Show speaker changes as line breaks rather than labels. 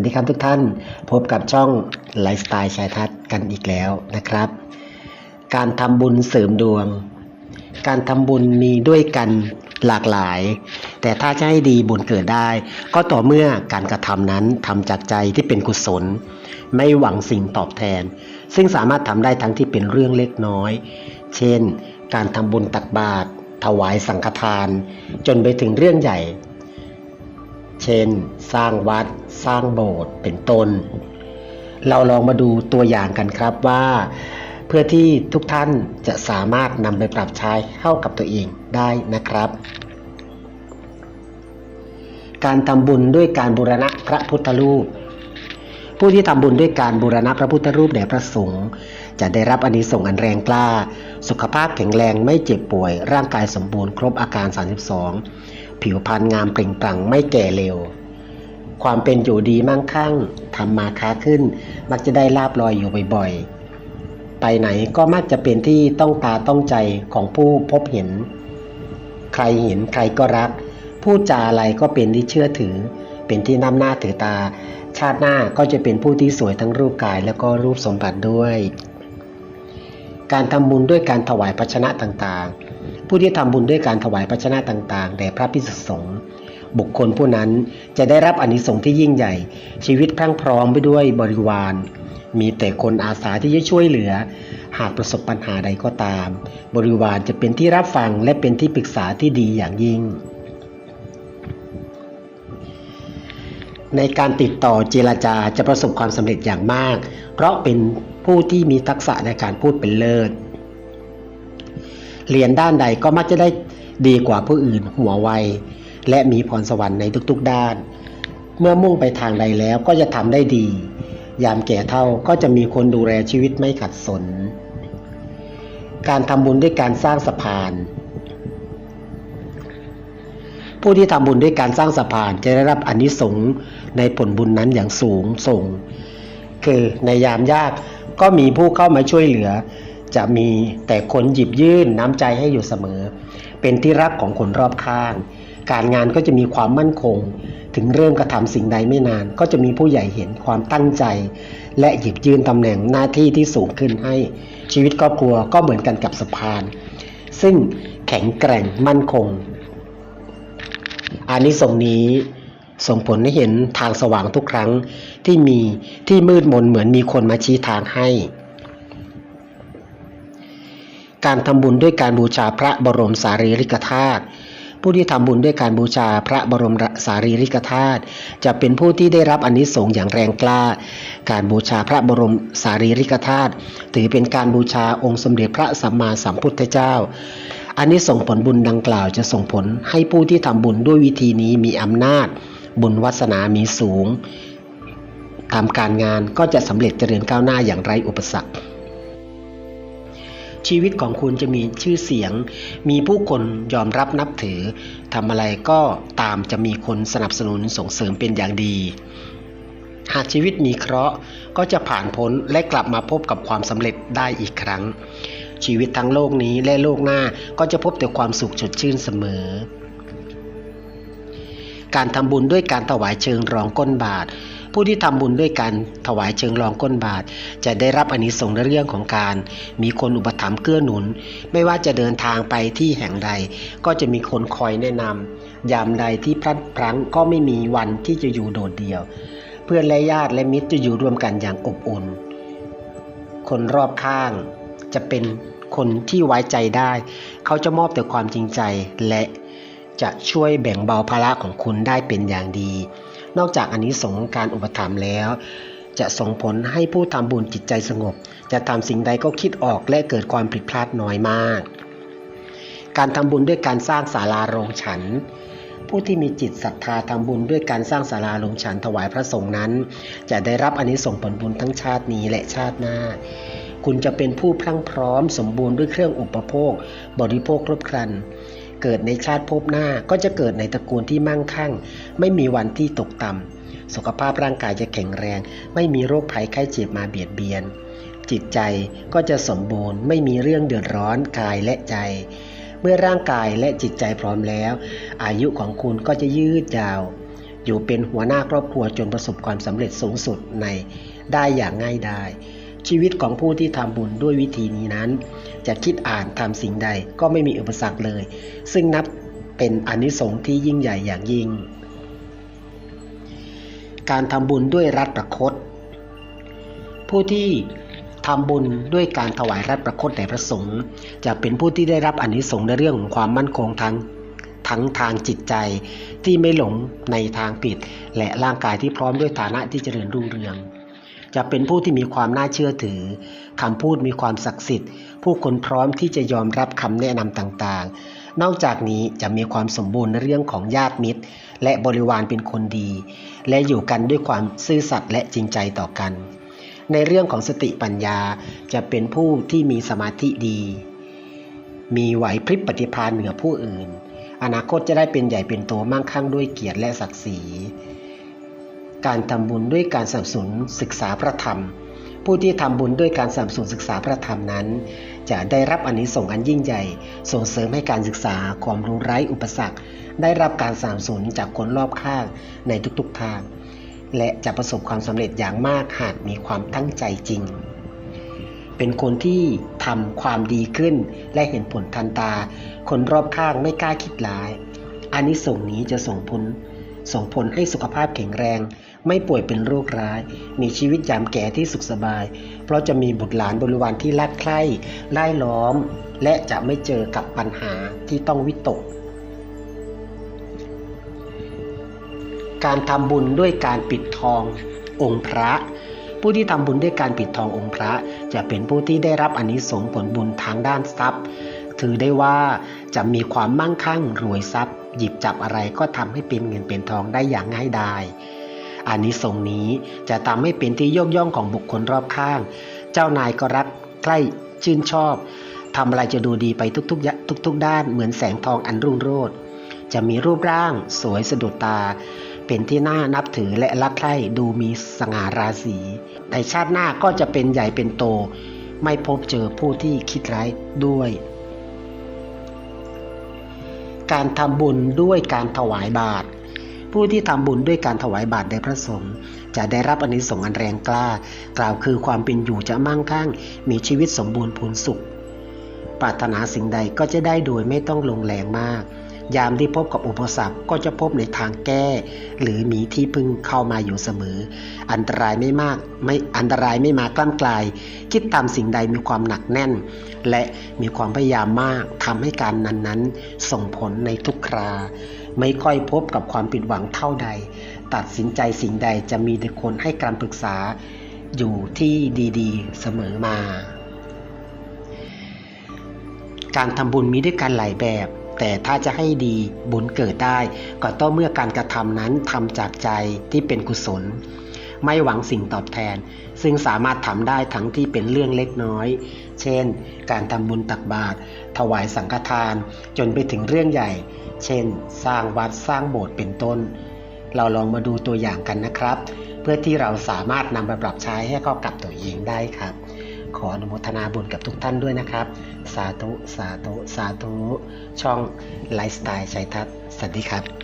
วัสดีครับทุกท่าน พบกับช่องไลฟ์สไตล์ชายทัศน์กันอีกแล้วนะครับ การทำบุญเสริมดวง การทำบุญมีด้วยกันหลากหลาย แต่ถ้าจะให้ดีบุญเกิดได้ ก็ต่อเมื่อการกระทำนั้นทำจากใจที่เป็นกุศล ไม่หวังสิ่งตอบแทน ซึ่งสามารถทำได้ทั้งที่เป็นเรื่องเล็กน้อย เช่น การทำบุญตักบาตรถวายสังฆทาน จนไปถึงเรื่องใหญ่ เช่น สร้างวัด สร้างโบสถ์เป็นต้น เราลองมาดูตัวอย่างกันครับว่า เพื่อที่ทุกท่านจะสามารถนำไปปรับใช้เข้ากับตัวเองได้นะครับ การทำบุญด้วยการบูรณะพระพุทธรูป ผู้ที่ทำบุญด้วยการบูรณะพระพุทธรูปแด่พระสงฆ์จะได้รับอนิสงส์อันแรงกล้า สุขภาพแข็งแรงไม่เจ็บป่วย ร่างกายสมบูรณ์ครบอาการ 32 ผิวพรรณงามเปล่งปลั่งไม่แก่เร็ว ความเป็นอยู่ดีมั่งคั่งทำมาค้าขึ้น มักจะได้ลาบลอยอยู่บ่อยๆ ไปไหนก็มักจะเป็นที่ต้องตาต้องใจของผู้พบเห็น ใครเห็นใครก็รักพูดจาอะไรก็เป็นที่เชื่อถือ เป็นที่นำหน้าถือตา ชาติหน้าก็จะเป็นผู้ที่สวยทั้งรูปกายแล้วก็รูปสมบัติด้วยการทำบุญด้วยการถวายภาชนะต่างๆ ผู้ที่ทำบุญด้วยการถวายภาชนะต่างๆ แด่พระพิสุสงฆ์ บุคคลผู้นั้นจะได้รับอานิสงส์ที่ยิ่งใหญ่ ชีวิตพรั่งพร้อมไปด้วยบริวาร มีแต่คนอาสาที่จะช่วยเหลือ หากประสบปัญหาใดก็ตาม บริวารจะเป็นที่รับฟังและเป็นที่ปรึกษาที่ดีอย่างยิ่ง ในการติดต่อเจรจาจะประสบความสำเร็จอย่างมาก เพราะเป็นผู้ที่มีทักษะในการพูดเป็นเลิศเรียนด้านใดก็มักจะได้ดีกว่าผู้อื่นหัวไว และมีพรสวรรค์ในทุกๆด้าน เมื่อมุ่งไปทางใดแล้วก็จะทำได้ดี ยามแก่เท่าก็จะมีคนดูแลชีวิตไม่ขัดสน การทำบุญด้วยการสร้างสะพาน ผู้ที่ทำบุญด้วยการสร้างสะพานจะได้รับอานิสงส์ในผลบุญนั้นอย่างสูงส่ง คือในยามยากก็มีผู้เข้ามาช่วยเหลือ จะมีแต่คนหยิบยื่นน้ำใจให้อยู่เสมอ เป็นที่รักของคนรอบข้าง การงานก็จะมีความมั่นคง ถึงเริ่มกระทำสิ่งใดไม่นาน ก็จะมีผู้ใหญ่เห็นความตั้งใจ และหยิบยื่นตำแหน่งหน้าที่ที่สูงขึ้นให้ ชีวิตครอบครัวก็เหมือนกันกับสะพาน ซึ่งแข็งแกร่งมั่นคงอานิสงส์นี้ส่งผลให้เห็นทางสว่างทุกครั้งที่มีที่มืดมนเหมือนมีคนมาชี้ทางให้ การทำบุญด้วยการบูชาพระบรมสารีริกธาตุ ผู้ที่ทำบุญด้วยการบูชาพระบรมสารีริกธาตุจะเป็นผู้ที่ได้รับอานิสงส์อย่างแรงกล้า การบูชาพระบรมสารีริกธาตุถือเป็นการบูชาองค์สมเด็จพระสัมมาสัมพุทธเจ้าอันนี้ส่งผลบุญดังกล่าวจะส่งผลให้ผู้ที่ทำบุญด้วยวิธีนี้มีอำนาจ บุญวัสนามีสูงทำการงานก็จะสำเร็จเจริญก้าวหน้าอย่างไร้อุปสรรค ชีวิตของคุณจะมีชื่อเสียง มีผู้คนยอมรับนับถือทำอะไรก็ตามจะมีคนสนับสนุนส่งเสริมเป็นอย่างดี หากชีวิตมีเคราะห์ก็จะผ่านพ้นและกลับมาพบกับความสำเร็จได้อีกครั้ง ชีวิตทั้งโลกนี้และโลกหน้าก็จะพบแต่ความสุขสดชื่นเสมอ การทำบุญด้วยการถวายเชิงรองก้นบาท ผู้ที่ทำบุญด้วยการถวายเชิงรองก้นบาท จะได้รับอานิสงส์ในเรื่องของการ มีคนอุปถัมภ์เกื้อหนุน ไม่ว่าจะเดินทางไปที่แห่งใด ก็จะมีคนคอยแนะนำยามใดที่พลัดพลั้งก็ไม่มีวันที่จะอยู่โดดเดี่ยว เพื่อนและญาติและมิตรจะอยู่รวมกันอย่างอบอุ่น คนรอบข้างจะเป็นคนที่ไว้ใจได้ เขาจะมอบแต่ความจริงใจและจะช่วยแบ่งเบาภาระของคุณได้เป็นอย่างดี นอกจากอันนี้สงการอุปถัมภ์แล้ว จะส่งผลให้ผู้ทำบุญจิตใจสงบ จะทำสิ่งใดก็คิดออกและเกิดความผิดพลาดน้อยมาก การทำบุญด้วยการสร้างศาลาโรงฉันผู้ที่มีจิตศรัทธาทำบุญด้วยการสร้างศาลาโรงฉันถวายพระสงฆ์นั้น จะได้รับอานิสงส์ผลบุญทั้งชาตินี้และชาติหน้าคุณจะเป็นผู้พรั่งพร้อมสมบูรณ์ด้วยเครื่องอุปโภค บริโภคครบครัน เกิดในชาติภพหน้าก็จะเกิดในตระกูลที่มั่งคั่ง ไม่มีวันที่ตกต่ำสุขภาพร่างกายจะแข็งแรง ไม่มีโรคภัยไข้เจ็บมาเบียดเบียน จิตใจก็จะสมบูรณ์ ไม่มีเรื่องเดือดร้อนกายและใจ เมื่อร่างกายและจิตใจพร้อมแล้ว อายุของคุณก็จะยืดยาว อยู่เป็นหัวหน้าครอบครัวจนประสบความสำเร็จสูงสุดในได้อย่างง่ายดาย ชีวิตของผู้ที่ทำบุญด้วยวิธีนี้นั้น จะคิดอ่านทำสิ่งใดก็ไม่มีอุปสรรคเลย ซึ่งนับเป็นอนิสงส์ที่ยิ่งใหญ่อย่างยิ่ง การทำบุญด้วยรัฐประคต ผู้ที่ทำบุญด้วยการถวายรัฐประคตแด่พระสงฆ์จะเป็นผู้ที่ได้รับอนิสงส์ในเรื่องของความมั่นคงทั้งทั้งทางจิตใจที่ไม่หลงในทางผิด และร่างกายที่พร้อมด้วยฐานะที่เจริญรุ่งเรือง จะเป็นผู้ที่มีความน่าเชื่อถือคำพูดมีความศักดิ์สิทธิ์ ผู้คนพร้อมที่จะยอมรับคำแนะนำต่างๆ นอกจากนี้จะมีความสมบูรณ์ในเรื่องของญาติมิตร และบริวารเป็นคนดี และอยู่กันด้วยความซื่อสัตย์และจริงใจต่อกัน ในเรื่องของสติปัญญาจะเป็นผู้ที่มีสมาธิดี มีไหวพริบปฏิภาณเหนือผู้อื่น อนาคตจะได้เป็นใหญ่เป็นโตมั่งคั่งด้วยเกียรติและศักดิ์ศรี การทำบุญด้วยการสนับสนุนศึกษาพระธรรม ผู้ที่ทำบุญด้วยการสนับสนุนศึกษาพระธรรมนั้น จะได้รับอานิสงส์อันยิ่งใหญ่ ส่งเสริมให้การศึกษาความรู้ไร้อุปสรรค ได้รับการสนับสนุนจากคนรอบข้างในทุกๆทาง และจะประสบความสำเร็จอย่างมากหากมีความตั้งใจจริง เป็นคนที่ทำความดีขึ้นและเห็นผลทันตา คนรอบข้างไม่กล้าคิดร้ายอานิสงส์นี้จะส่งผลส่งผลให้สุขภาพแข็งแรง ไม่ป่วยเป็นโรคร้าย มีชีวิตยามแก่ที่สุขสบาย เพราะจะมีบุตรหลานบริวารที่รักใคร่ไล่ล้อม และจะไม่เจอกับปัญหาที่ต้องวิตก การทำบุญด้วยการปิดทององค์พระผู้ที่ทำบุญด้วยการปิดทององค์พระ จะเป็นผู้ที่ได้รับอานิสงส์ผลบุญทางด้านทรัพย์ ถือได้ว่าจะมีความมั่งคั่งรวยทรัพย์ หยิบจับอะไรก็ทำให้เป็นเงินเป็นทองได้อย่างง่ายดาย อานิสงส์นี้จะทำให้เป็นที่ยกย่องของบุคคลรอบข้าง เจ้านายก็รักใกล้ชื่นชอบทำอะไรจะดูดีไปทุกๆทุก ๆ ด้านเหมือนแสงทองอันรุ่งโรจน์จะมีรูปร่างสวยสะดุดตา เป็นที่น่านับถือและรักใคร่ดูมีสง่าราศีในชาติหน้าก็จะเป็นใหญ่เป็นโต ไม่พบเจอผู้ที่คิดร้ายด้วย การทำบุญด้วยการถวายบาตร ผู้ที่ทำบุญด้วยการถวายบาตรแด่พระสงฆ์จะได้รับอนิสงส์อันแรงกล้า กล่าวคือความเป็นอยู่จะมั่งคั่ง มีชีวิตสมบูรณ์พูนสุข ปรารถนาสิ่งใดก็จะได้โดยไม่ต้องลงแรงมาก ยามที่พบกับอุปสรรคก็จะพบในทางแก้ หรือมีที่พึ่งเข้ามาอยู่เสมอ อันตรายไม่มากไม่อันตรายไม่มากล้ำกลาย คิดทำสิ่งใดมีความหนักแน่น และมีความพยายามมากทำให้การนั้นๆ ส่งผลในทุกครา ไม่ค่อยพบกับความผิดหวังเท่าใด ตัดสินใจสิ่งใดจะมีแต่คนให้การปรึกษาอยู่ที่ดีๆ เสมอมา การทำบุญมีด้วยกันหลายแบบ แต่ถ้าจะให้ดีบุญเกิดได้ ก็ต้องเมื่อการกระทำนั้นทำจากใจที่เป็นกุศล ไม่หวังสิ่งตอบแทน ซึ่งสามารถทำได้ทั้งที่เป็นเรื่องเล็กน้อย เช่น การทำบุญตักบาตรถวายสังฆทาน จนไปถึงเรื่องใหญ่ เช่น สร้างวัดสร้างโบสถ์เป็นต้น เราลองมาดูตัวอย่างกันนะครับ เพื่อที่เราสามารถนำไปปรับใช้ให้เข้ากับตัวเองได้ครับ ขออนุโมทนาบุญกับทุกท่านด้วยนะครับ สาธุ สาธุ สาธุ ช่องไลฟ์สไตล์ชัยทัศน์สวัสดีครับ